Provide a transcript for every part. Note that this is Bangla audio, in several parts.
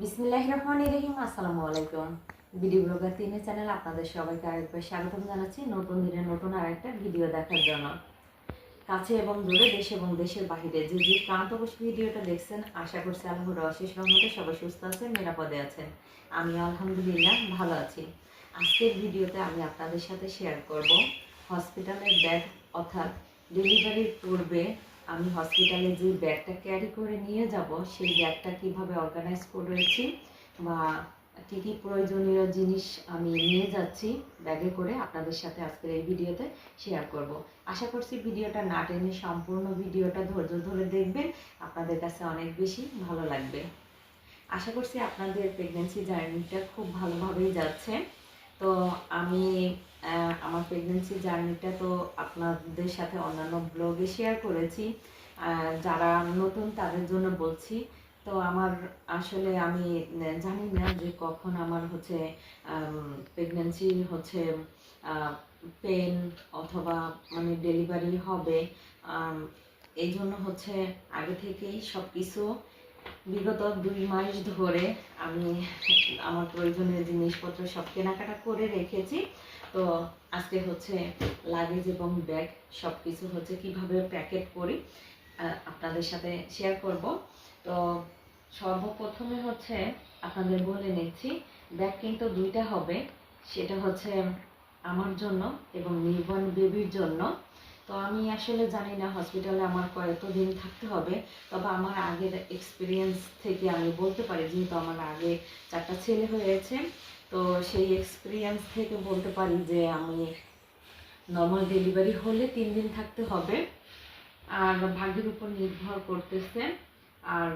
বিসমিল্লাহ রহমান রহিম, আসসালামু আলাইকুম। ভিডিও ব্লগার তিনে চ্যানেল আপনাদের সবাইকে আরেকবার স্বাগতম জানাচ্ছি। নতুন দিনে নতুন আর একটা ভিডিও দেখার জন্য। কাছে এবং দূরে দেশ এবং দেশের বাহিরে যে যে প্রান্ত ভিডিওটা দেখছেন, আশা করছি আল্লাহর অশেষ রহমতে সবাই সুস্থ আছেন, নিরাপদে আছেন। আমি আলহামদুলিল্লাহ ভালো আছি। আজকের ভিডিওতে আমি আপনাদের সাথে শেয়ার করব। হসপিটালের ব্যাগ অর্থাৎ ডেলিভারির পূর্বে আমি হসপিটালে যে ব্যাগটা ক্যারি করে নিয়ে যাব, সেই ব্যাগটা কীভাবে অর্গানাইজ করেছি বা কী কী প্রয়োজনীয় জিনিস আমি নিয়ে যাচ্ছি ব্যাগে করে আপনাদের সাথে আজকের এই ভিডিওতে শেয়ার করব। আশা করছি ভিডিওটা না টেনে সম্পূর্ণ ভিডিওটা ধৈর্য ধরে দেখবেন, আপনাদের কাছে অনেক বেশি ভালো লাগবে। আশা করছি আপনাদের প্রেগনেন্সি জার্নিটা খুব ভালোভাবেই যাচ্ছে। তো আমি আমার প্রেগনেন্সি জার্নিটা তো আপনাদের সাথে অন্যান্য ব্লগে শেয়ার করেছি। যারা নতুন তাদের জন্য বলছি, তো আমার আসলে আমি জানি না যে কখন আমার হচ্ছে প্রেগনেন্সি হচ্ছে পেন অথবা মানে ডেলিভারি হবে। এই জন্য হচ্ছে আগে থেকেই সব কিছু বিগত দুই মাস ধরে আমি আমার প্রয়োজনীয় জিনিসপত্র সব কেনাকাটা করে রেখেছি। তো আজকে হচ্ছে লাগেজ এবং ব্যাগ সব কিছু হচ্ছে কীভাবে প্যাকেট করি আপনাদের সাথে শেয়ার করব। তো সর্বপ্রথমে হচ্ছে আপনাদের বলে নিচ্ছি ব্যাগ কিন্তু দুইটা হবে। সেটা হচ্ছে আমার জন্য এবং নির্বন বেবির জন্য। তো আমি আসলে জানি না হসপিটালে আমার কতদিন থাকতে হবে, তবে আমার আগের এক্সপিরিয়েন্স থেকে আমি বলতে পারি, যেহেতু আমার আগে চারটা ছেলে হয়েছে, তো সেই এক্সপিরিয়েন্স থেকে বলতে পারি যে আমি নর্মাল ডেলিভারি হলে তিন দিন থাকতে হবে। আর ভাগ্যের উপর নির্ভর করতেছে, আর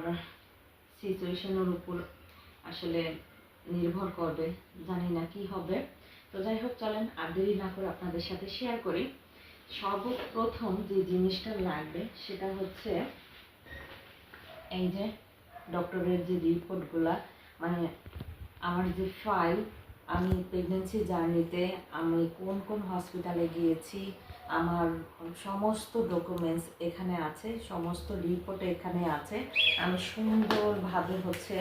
সিচুয়েশনের উপর আসলে নির্ভর করবে, জানি না কি হবে। তো যাই হোক, চলেন আর দেরি না করে আপনাদের সাথে শেয়ার করি। সর্বপ্রথম যে জিনিসটা লাগবে সেটা হচ্ছে এই যে ডক্টরের যে রিপোর্টগুলা মানে আমার যে ফাইল, আমি প্রেগনেন্সি জার্নিতে আমি কোন কোন হসপিটালে গিয়েছি, আমার সমস্ত ডকুমেন্টস এখানে আছে, সমস্ত রিপোর্ট এখানে আছে। আমি সুন্দরভাবে হচ্ছে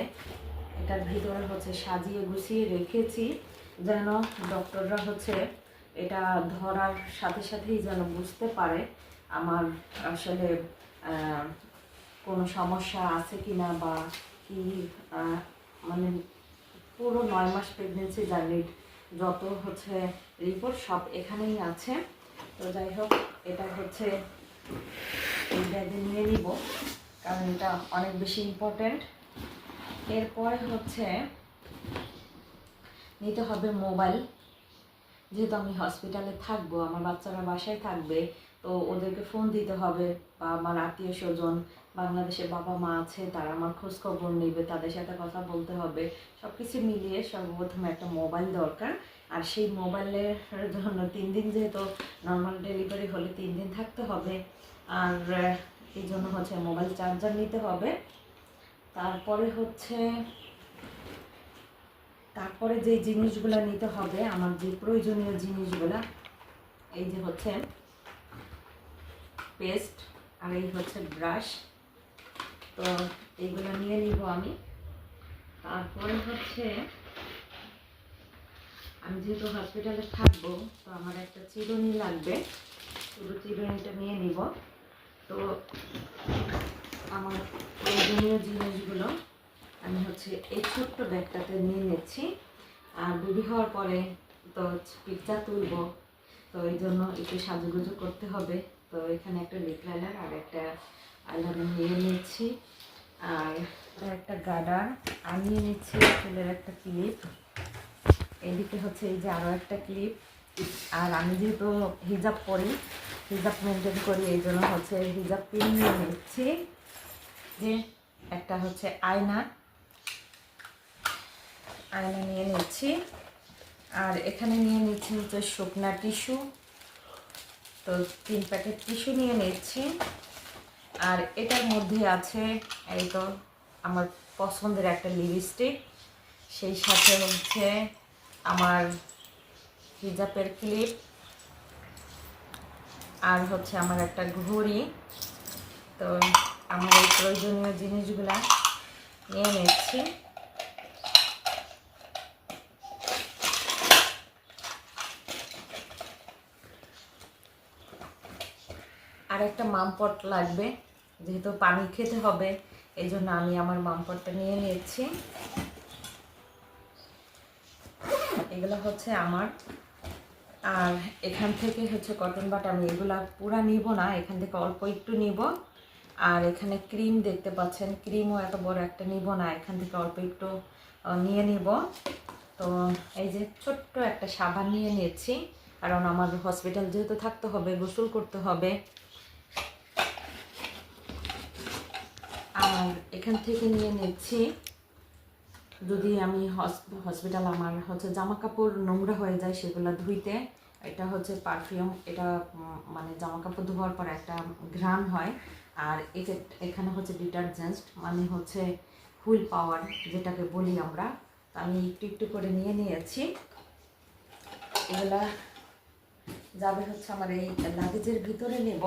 এটার ভিতরে হচ্ছে সাজিয়ে গুছিয়ে রেখেছি, যেন ডক্টররা হচ্ছে এটা ধরার সাথে সাথেই যেন বুঝতে পারে আমার আসলে কোনো সমস্যা আছে কি না বা কি মানে পুরো নয় মাস প্রেগনেন্সি জার্নির যত হচ্ছে রিপোর্ট সব এখানেই আছে। তো যাই হোক, এটা হচ্ছে এই ব্যাগে নিয়ে নিব, কারণ এটা অনেক বেশি ইম্পর্ট্যান্ট এরপরে হচ্ছে নিতে হবে মোবাইল যেহেতু আমি হসপিটালে থাকব, আমার বাচ্চারা বাসায় থাকবে, তো ওদেরকে ফোন দিতে হবে। বা আমার আত্মীয় স্বজন, বাংলাদেশে বাবা মা আছে, তারা আমার খোঁজ খবর নেবে, তাদের সাথে কথা বলতে হবে। সব কিছু মিলিয়ে সর্বপ্রথম একটা মোবাইল দরকার। আর সেই মোবাইলের জন্য তিন দিন যেহেতু নর্মাল ডেলিভারি হলে তিন দিন থাকতে হবে। আর এই জন্য হচ্ছে মোবাইল চার্জার নিতে হবে। তারপরে হচ্ছে তারপরে যে জিনিসগুলো নিতে হবে, আমার যে প্রয়োজনীয় জিনিসগুলো, এই যে হচ্ছে পেস্ট আর এই হচ্ছে ব্রাশ তো এইগুলো নিয়ে নিব আমি। তারপরে হচ্ছে আমি যেহেতু হসপিটালে থাকব, তো আমার একটা চিরুনি লাগবে পুরো চিরুনিটা নিয়ে নিব। তো আমার প্রয়োজনীয় জিনিসগুলো আমি হচ্ছে এই ছোট্ট ব্যাগটাতে নিয়ে নিচ্ছি। আর বেবি হওয়ার পরে তো পিকচার তুলবো। তো এই জন্য একটু সাজুগুজু করতে হবে। তো এখানে একটা লিপ লাইনার আর একটা আইলাইনার নিয়ে নিচ্ছি। আর একটা গার্ডার। আর নিয়ে নিচ্ছি চুলের একটা ক্লিপ এদিকে হচ্ছে এই যে আরও একটা ক্লিপ আর আমি যেহেতু হিজাব পরি হিজাব মেনটেন করি, এই জন্য হচ্ছে হিজাব পিন নিয়ে নিচ্ছি। যে একটা হচ্ছে আয়না আয়না নিয়ে নিচ্ছি। আর এখানে নিয়ে নিচ্ছি হচ্ছে শুকনা টিস্যু। তো তিন প্যাকেট টিস্যু নিয়ে নিচ্ছি। আর এটার মধ্যে আছে এই তো আমার পছন্দের একটা লিপস্টিক। সেই সাথে হচ্ছে আমার হিজাবের ক্লিপ। আর হচ্ছে আমার একটা ঘড়ি। তো আমার এই প্রয়োজনীয় জিনিসগুলা নিয়ে নিচ্ছি। একটা মামপট লাগবে, যেহেতু পানি খেতে হবে, এই জন্য আমি আমার মামপটটা নিয়ে নিয়েছি। এগুলো হচ্ছে আমার। আর এখান থেকে হচ্ছে কটন বাট আমি এগুলা পুরা নিব না, এখান থেকে অল্প একটু নিব। আর এখানে ক্রিম দেখতে পাচ্ছেন ক্রিমও এত বড় একটা নিব না, এখান থেকে অল্প একটু নিয়ে নিব। তো এই যে ছোট্ট একটা সাবান নিয়ে নিয়েছি, কারণ আমার হসপিটাল যেহেতু থাকতে হবে, গোসল করতে হবে আর এখান থেকে নিয়ে নিচ্ছি। যদি আমি হসপিটাল আমার হচ্ছে জামা কাপড় নোংরা হয়ে যায় সেগুলো ধুইতে, এটা হচ্ছে পারফিউম এটা মানে জামা কাপড় ধোয়ার পর একটা ঘ্রাণ হয়। আর এখানে হচ্ছে ডিটারজেন্ট মানে হচ্ছে হুইল পাওয়ার যেটাকে বলি আমরা। আমি একটু একটু করে নিয়ে নিয়েছি। এগুলা যাবে হচ্ছে আমার এই লাগেজের ভিতরে নেব।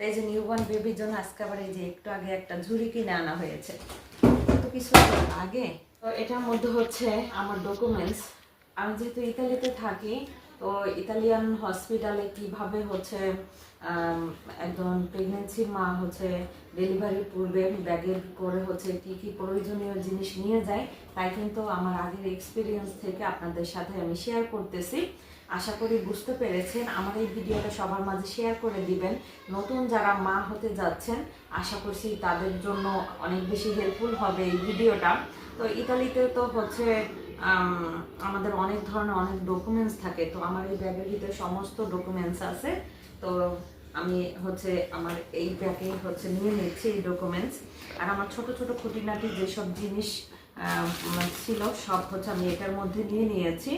তো এই যে নিউবর্ন বেবির জন্য আজকে আবার এই যে একটু আগে একটা ঝুড়ি কিনে আনা হয়েছে। তো কিছু আগে? তো এটার মধ্যে হচ্ছে আমার ডকুমেন্টস আমি যেহেতু ইতালিতে থাকি, তো ইতালিয়ান হসপিটালে কীভাবে হচ্ছে একজন প্রেগনেন্সি মা হচ্ছে ডেলিভারির পূর্বে ব্যাগের করে হচ্ছে কি কি প্রয়োজনীয় জিনিস নিয়ে যায়, তাই কিন্তু আমার আগের এক্সপিরিয়েন্স থেকে আপনাদের সাথে আমি শেয়ার করতেছি। আশা করি বুঝতে পেরেছেন। আমার এই ভিডিওটা সবার মাঝে শেয়ার করে দিবেন। নতুন যারা মা হতে যাচ্ছেন আশা করছি তাদের জন্য অনেক বেশি হেল্পফুল হবে এই ভিডিওটা। তো ইতালিতে তো হচ্ছে আমাদের অনেক ধরনের অনেক ডকুমেন্টস থাকে। তো আমার এই ব্যাগের ভিতরে সমস্ত ডকুমেন্টস আছে। তো আমি হচ্ছে আমার এই ব্যাগে হচ্ছে নিয়ে নিচ্ছি এই ডকুমেন্টস আর আমার ছোট ছোট খুঁটিনাটি যেসব জিনিস আম, ছিল সব হচ্ছে আমি এটার মধ্যে নিয়ে নিয়েছি।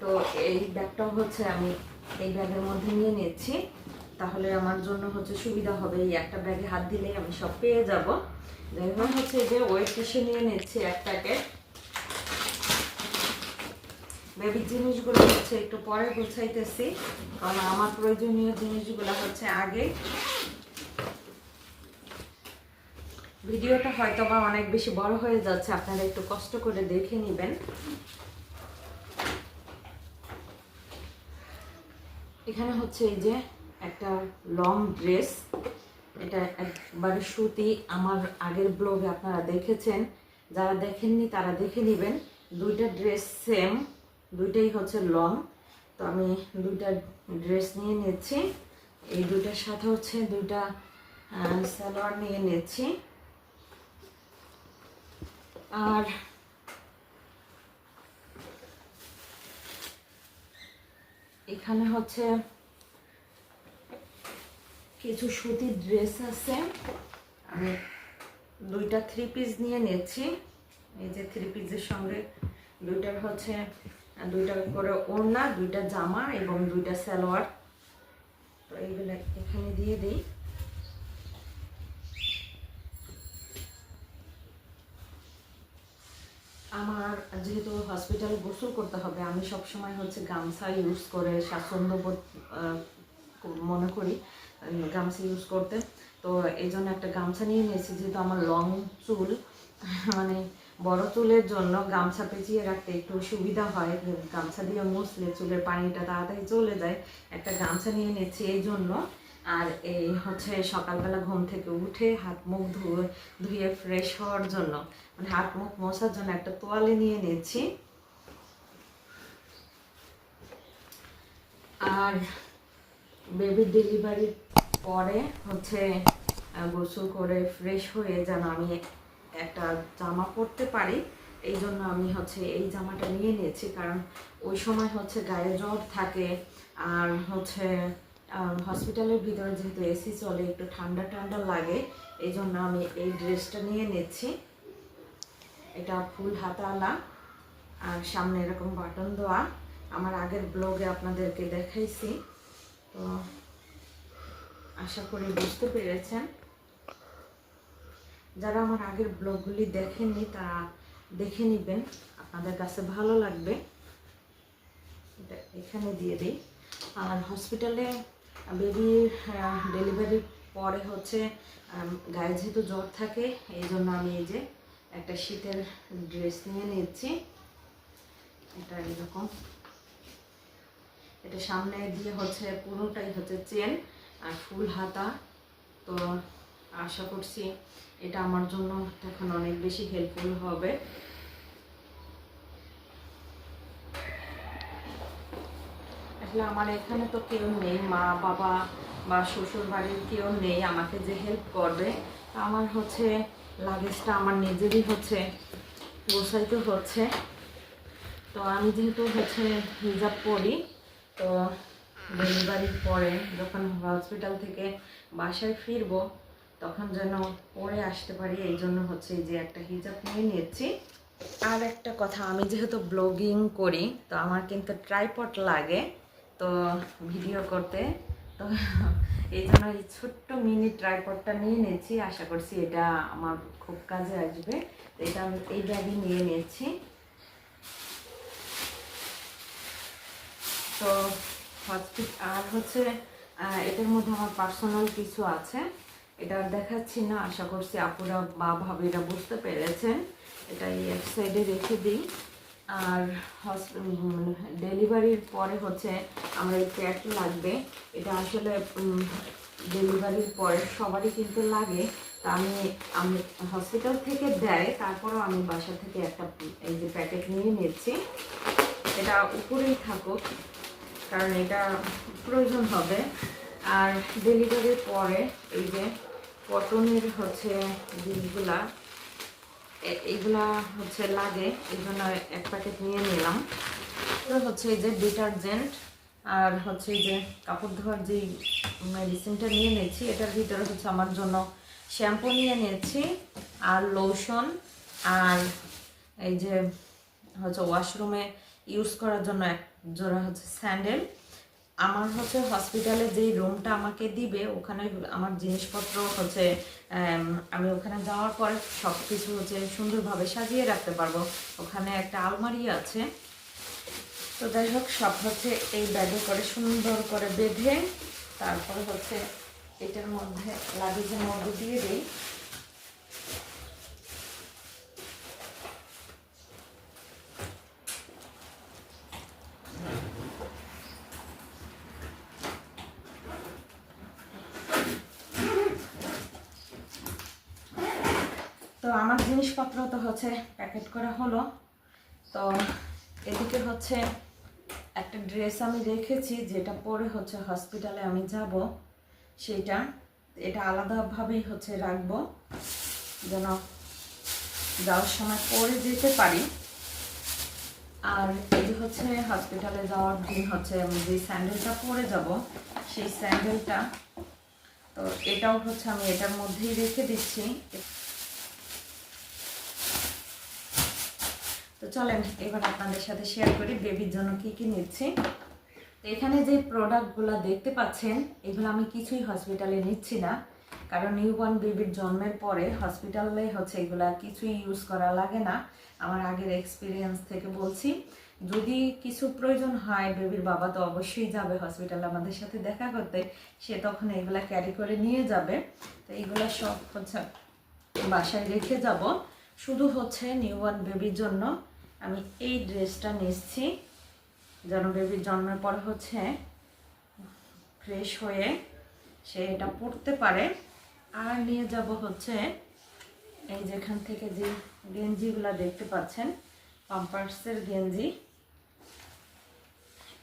তো এই ব্যাগটাও হচ্ছে আমি এই ব্যাগের মধ্যে নিয়ে নিচ্ছি। তাহলে আমার জন্য হচ্ছে সুবিধা হবে। এই একটা ব্যাগে হাত দিলেই আমি সব পেয়ে যাব। যাই হচ্ছে যে ওয়েট টিসে নিয়ে নিচ্ছি এক প্যাকেট। বেবির জিনিসগুলো হচ্ছে একটু পরে গোছাইতেছি, কারণ আমার প্রয়োজনীয় জিনিসগুলো হচ্ছে আগে। ভিডিওটা হয়তো বা অনেক বেশি বড় হয়ে যাচ্ছে, আপনারা একটু কষ্ট করে দেখে নেবেন। এখানে হচ্ছে এই যে একটা লং ড্রেস এটা একবারে সুতি। আমার আগের ব্লগে আপনারা দেখেছেন। যারা দেখেননি তারা দেখে নেবেন। দুইটা ড্রেস সেম দুইটাই হচ্ছে লং তো আমি দুইটা ড্রেস নিয়ে নিচ্ছি। এই দুইটার সাথে হচ্ছে দুইটা সালোয়ার নিয়ে নিচ্ছি। আর এখানে হচ্ছে কিছু সুতির ড্রেস আছে। আমি দুইটা থ্রি পিস নিয়ে নিচ্ছি। এই যে থ্রি পিসের সঙ্গে দুইটার হচ্ছে, দুইটা করে ওড়না, দুইটা জামা এবং দুইটা সালোয়ার। তো এইগুলো এখানে দিয়ে দিই। আমার যেহেতু হসপিটালে গোসল করতে হবে, আমি সবসময় হচ্ছে গামছা ইউজ করে স্বাচ্ছন্দ্য বোধ মনে করি গামছা ইউজ করতে। তো এই জন্য একটা গামছা নিয়ে নিয়েছি, যেহেতু আমার লং চুল মানে বড় চুলের জন্য গামছা পেঁচিয়ে রাখতে একটু সুবিধা হয়। গামছা দিয়ে মুছলে চুলের পানিটা তাড়াতাড়ি চলে যায়। একটা গামছা নিয়ে নিয়েছি, এই জন্য আর এই হচ্ছে সকালবেলা ঘুম থেকে উঠে হাত মুখ ধুয়ে ধুয়ে ফ্রেশ হওয়ার জন্য মানে হাত মুখ মশার জন্য একটা তোয়ালে নিয়ে নিয়েছি। আর বেবি ডেলিভারির পরে হচ্ছে গোসল করে ফ্রেশ হয়ে যেন আমি একটা জামা পরতে পারি, এই জন্য আমি হচ্ছে এই জামাটা নিয়ে নিয়েছি, কারণ ওই সময় হচ্ছে গায়ে জ্বর থাকে, আর হচ্ছে হসপিটালের ভিতরে যেহেতু এসি চলে, একটু ঠান্ডা ঠান্ডা লাগে এই জন্য আমি এই ড্রেসটা নিয়ে নিচ্ছি। এটা ফুল হাতাওয়ালা আর সামনে এরকম বাটন দেওয়া। আমার আগের ব্লগে আপনাদেরকে দেখাইছি। তো আশা করি বুঝতে পেরেছেন। যারা আমার আগের ব্লগগুলি দেখেননি, তারা দেখে নেবেন। আপনাদের কাছে ভালো লাগবে। এটা এখানে দিয়ে দিই। আর হসপিটালে বেবির ডেলিভারির পরে হচ্ছে গায়ে যেহেতু জ্বর থাকে, এই জন্য আমি এই যে একটা শীতের ড্রেস নিয়ে নিচ্ছি। এটা এরকম। এটা সামনে দিয়ে হচ্ছে পুরোটাই হচ্ছে চেন আর ফুল হাতা। তো আশা করছি এটা আমার জন্য এখন অনেক বেশি হেল্পফুল হবে। আসলে আমার এখানে তো কেউ নেই, মা, বাবা বা শ্বশুর বাড়ির কেউ নেই, আমাকে যে হেল্প করবে আমার হচ্ছে লাগেজটা আমার নিজেরই হচ্ছে, গোছাইতে হচ্ছে। তো আমি যেহেতু হচ্ছে হিজাব পরি, তো ডেলিভারির পরে যখন হসপিটাল থেকে বাসায় ফিরবো, তখন যেন পরে আসতে পারি, এই জন্য হচ্ছে যে একটা হিজাব নিয়ে নিয়েছি। আর একটা কথা, আমি যেহেতু ব্লগিং করি, তো আমার কিন্তু ট্রাইপড লাগে। তো ভিডিও করতে। তো এই জন্য এই ছোট্ট মিনি ট্রাইপডটা নিয়ে নিয়েছি। আশা করছি এটা আমার খুব কাজে আসবে। এটা আমি এই ব্যাগে নিয়ে নিয়েছি। তো হসপিটাল আর হচ্ছে এটার মধ্যে আমার পার্সোনাল কিছু আছে। এটা দেখাচ্ছি না। আশা করছি আপুরা বা ভাবিরা বুঝতে পেরেছেন। এটা এই এক সাইডে রেখে দিই। আর ডেলিভারির পরে হচ্ছে আমার এই প্যাড লাগবে। এটা আসলে ডেলিভারির পরে সবারই কিন্তু লাগে। তা আমি আমি হসপিটাল থেকে দেয়, তারপরেও আমি বাসা থেকে একটা, এই যে প্যাকেট নিয়ে নিচ্ছি। এটা উপরেই থাকুক, কারণ এটা প্রয়োজন হবে। আর ডেলিভারির পরে এই যে কটনের হচ্ছে জিনিসগুলা এইগুলা হচ্ছে লাগে এই জন্য এক প্যাকেট নিয়ে নিলাম। হচ্ছে এই যে ডিটারজেন্ট আর হচ্ছে এই যে কাপড় ধোয়ার যে মেডিসিনটা নিয়ে নিয়েছি, এটার ভিতরে হচ্ছে আমার জন্য শ্যাম্পু নিয়ে নিয়েছি আর লোশন আর এই যে হচ্ছে ওয়াশরুমে ইউজ করার জন্য এক জোড়া হচ্ছে স্যান্ডেল। আমার হচ্ছে হসপিটালে যেই রুমটা আমাকে দিবে, ওখানে আমার জিনিসপত্র হচ্ছে আমি ওখানে যাওয়ার পর সব কিছু হচ্ছে সুন্দরভাবে সাজিয়ে রাখতে পারব। ওখানে একটা আলমারি আছে। তো যাই হোক, সব হচ্ছে এই ব্যাগে করে সুন্দর করে বেঁধে, তারপরে হচ্ছে এটার মধ্যে লাগেজের মধ্যে দিয়ে দিই তো আমার জিনিসপত্র তো হচ্ছে প্যাকেট করা হলো। তো এদিকে হচ্ছে একটা ড্রেস আমি রেখেছি, যেটা পরে হচ্ছে হসপিটালে আমি যাব। সেটা এটা আলাদাভাবেই হচ্ছে রাখব। যেন যাওয়ার সময় পরে যেতে পারি। আর এই হচ্ছে হসপিটালে যাওয়ার দিন হচ্ছে আমি যে স্যান্ডেলটা পরে যাব, সেই স্যান্ডেলটা, তো এটাও হচ্ছে আমি এটার মধ্যেই রেখে দিচ্ছি। তো চলেন এবার আপনাদের সাথে শেয়ার করি বেবির জন্য কি কি নিচ্ছি। তো এখানে যে প্রোডাক্টগুলো দেখতে পাচ্ছেন, এগুলো আমি কিছুই হসপিটালে নিচ্ছি না, কারণ নিউবর্ন বেবির জন্মের পরে হসপিটালে হচ্ছে এগুলা কিছুই ইউজ করা লাগে না। আমার আগের এক্সপিরিয়েন্স থেকে বলছি। যদি কিছু প্রয়োজন হয় বেবির বাবা তো অবশ্যই যাবে হসপিটালে আমাদের সাথে দেখা করতে, সে তখন এগুলা ক্যারি করে নিয়ে যাবে। তো এগুলা সব হচ্ছে বাসায় রেখে যাব। শুধু হচ্ছে নিউবর্ন বেবির জন্য আমি এই ড্রেসটা নিচ্ছি। যেন বেবির জন্মের পর হচ্ছে ফ্রেশ হয়ে সে এটা পরতে পারে। আর নিয়ে যাব হচ্ছে এই যেখান থেকে যে গেঞ্জিগুলা দেখতে পাচ্ছেন, পাম্পার্সের গেঞ্জি।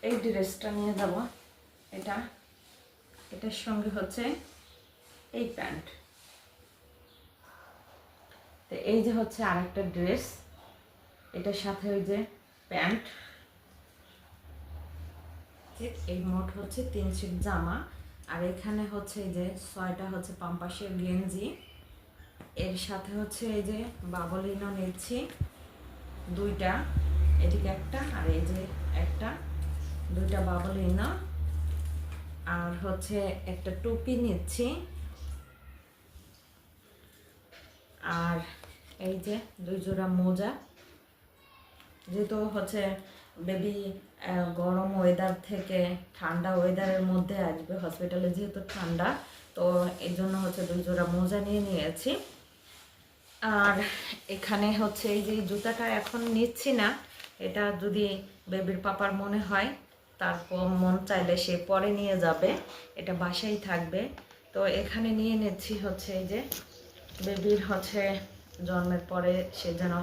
এই ড্রেসটা নিয়ে যাব। এটা, এটার সঙ্গে হচ্ছে এই প্যান্ট। তো এই যে হচ্ছে আরেকটা ড্রেস। এটার সাথে ওই যে প্যান্ট। এই মোট হচ্ছে তিন সেট জামা। আর এখানে হচ্ছে এই যে ছয়টা হচ্ছে পাম্পাসের গেঞ্জি। এর সাথে হচ্ছে এই যে বাবলিনও নিচ্ছি। দুইটা, এদিকে একটা আর এই যে একটা। দুইটা বাবলিনা আর হচ্ছে একটা টুপি নিচ্ছি। আর এই যে দুই জোড়া মোজা। যেহেতু হচ্ছে বেবি গরম ওয়েদার থেকে ঠান্ডা ওয়েদারের মধ্যে আসবে হসপিটালে যেহেতু ঠান্ডা, তো এই জন্য হচ্ছে দুই জোড়া মোজা নিয়ে নিয়েছি। আর এখানে হচ্ছে এই যে জুতাটা এখন নিচ্ছি না, এটা যদি বেবির পাপার মনে হয়, তারপর মন চাইলে সে পরে নিয়ে যাবে, এটা বাসায় থাকবে। তো এখানে নিয়ে নিচ্ছি হচ্ছে এই যে বেবির হচ্ছে জন্মের পরে সে যেন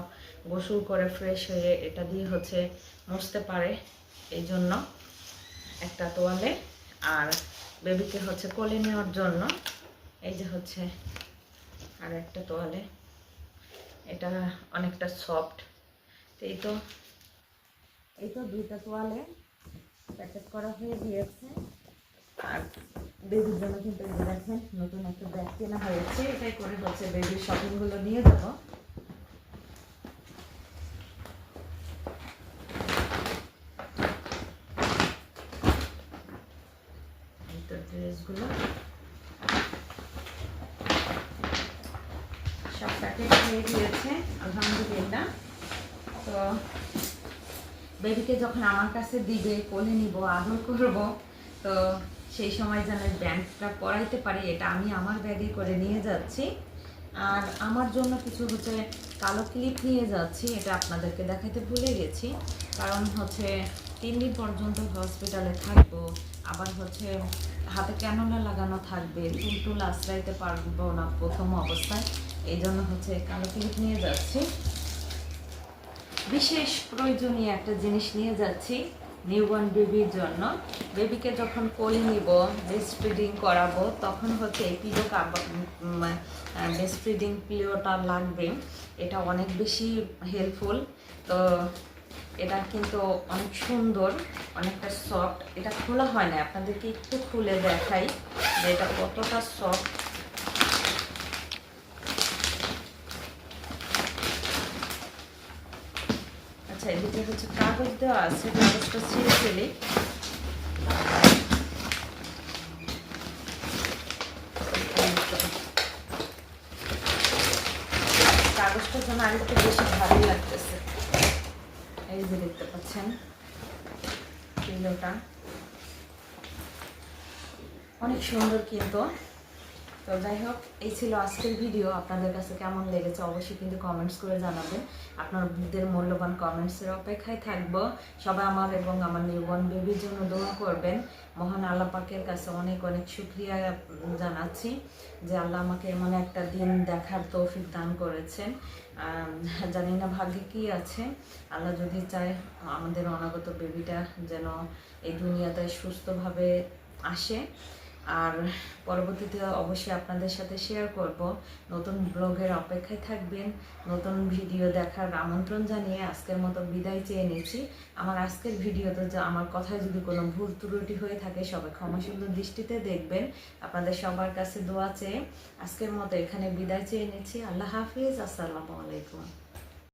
গোসল করে ফ্রেশ হয়ে এটা দিয়ে হচ্ছে মুছতে পারে। এই জন্য একটা তোয়ালে আর বেবিকে হচ্ছে কোলে নেওয়ার জন্য এই যে হচ্ছে আর একটা তোয়ালে। এটা অনেকটা সফট এই তো এই তো দুইটা তোয়ালে প্যাকেট করা হয়ে গিয়েছে। আর বেবির জন্য কিন্তু দেখেন, নতুন একটা ব্যাগ কেনা হয়েছে। এটাই করে হচ্ছে বেবির শপিংগুলো নিয়ে যাব এই তো সব প্যাকেট হয়ে গিয়েছে আলহামদুলিল্লাহ। তো বেবিকে যখন আমার কাছে দিবে, কোলে নিব, আদর করব, তো সেই সময় যেন ব্যান্ডটা পরাইতে পারি, এটা আমি আমার ব্যাগে করে নিয়ে যাচ্ছি। আর আমার জন্য কিছু হচ্ছে কালো ক্লিপ নিয়ে যাচ্ছি, এটা আপনাদেরকে দেখাতে ভুলে গেছি। কারণ হচ্ছে তিন দিন পর্যন্ত হসপিটালে থাকব, আবার হচ্ছে হাতে ক্যানোলা লাগানো থাকবে, চুল টুল আশ্রাইতে পারব না প্রথম অবস্থায়। এই জন্য হচ্ছে কালো ক্লিপ নিয়ে যাচ্ছি। বিশেষ প্রয়োজনীয় একটা জিনিস নিয়ে যাচ্ছি নিউ নিউবর্ন বেবির জন্য। বেবিকে যখন কোলে নিব ব্রেস্ট ফিডিং করাবো, তখন হচ্ছে এই পিলো ব্রেস্ট ফিডিং পিলোটা লাগবে। এটা অনেক বেশি হেল্পফুল তো এটা কিন্তু অনেক সুন্দর, অনেকটা সফট এটা খোলা হয় না, আপনাদেরকে একটু খুলে দেখাই যে এটা কতটা সফট আচ্ছা এদিকে হচ্ছে কাগজ দেওয়া আছে, কাগজটা ছিঁড়ে ফেলি। কাগজটা যেন আরেকটু বেশি ভারী লাগতেছে। এই যে দেখতে পাচ্ছেন পিলোটা অনেক সুন্দর কিন্তু। তো যাই হোক, এই ছিল আজকের ভিডিও আপনাদের কাছে কেমন লেগেছে অবশ্যই কিন্তু কমেন্টস করে জানাবেন। আপনাদের মূল্যবান কমেন্টসের অপেক্ষায় থাকব। সবাই আমার এবং আমার নির্বন বেবির জন্য দোয়া করবেন। মহান আল্লাহ পাকের কাছে অনেক অনেক শুক্রিয়া জানাচ্ছি যে আল্লাহ আমাকে এমন একটা দিন দেখার তৌফিক দান করেছেন। জানি না ভাগ্যে কি আছে। আল্লাহ যদি চায় আমাদের অনাগত বেবিটা যেন এই দুনিয়াতে সুস্থভাবে আসে। আর পরবর্তীতে অবশ্যই আপনাদের সাথে শেয়ার করব। নতুন ব্লগের অপেক্ষায় থাকবেন, নতুন ভিডিও দেখার আমন্ত্রণ জানিয়ে আজকের মতো বিদায় চেয়ে নিয়েছি আমার আজকের ভিডিওতে আমার কথায় যদি কোনো ভুল ত্রুটি হয়ে থাকে, সবাই ক্ষমা সুন্দর দৃষ্টিতে দেখবেন। আপনাদের সবার কাছে দোয়া চেয়ে আজকের মতো এখানে বিদায় চেয়ে নিচ্ছি। আল্লাহ হাফিজ, আসসালামু আলাইকুম।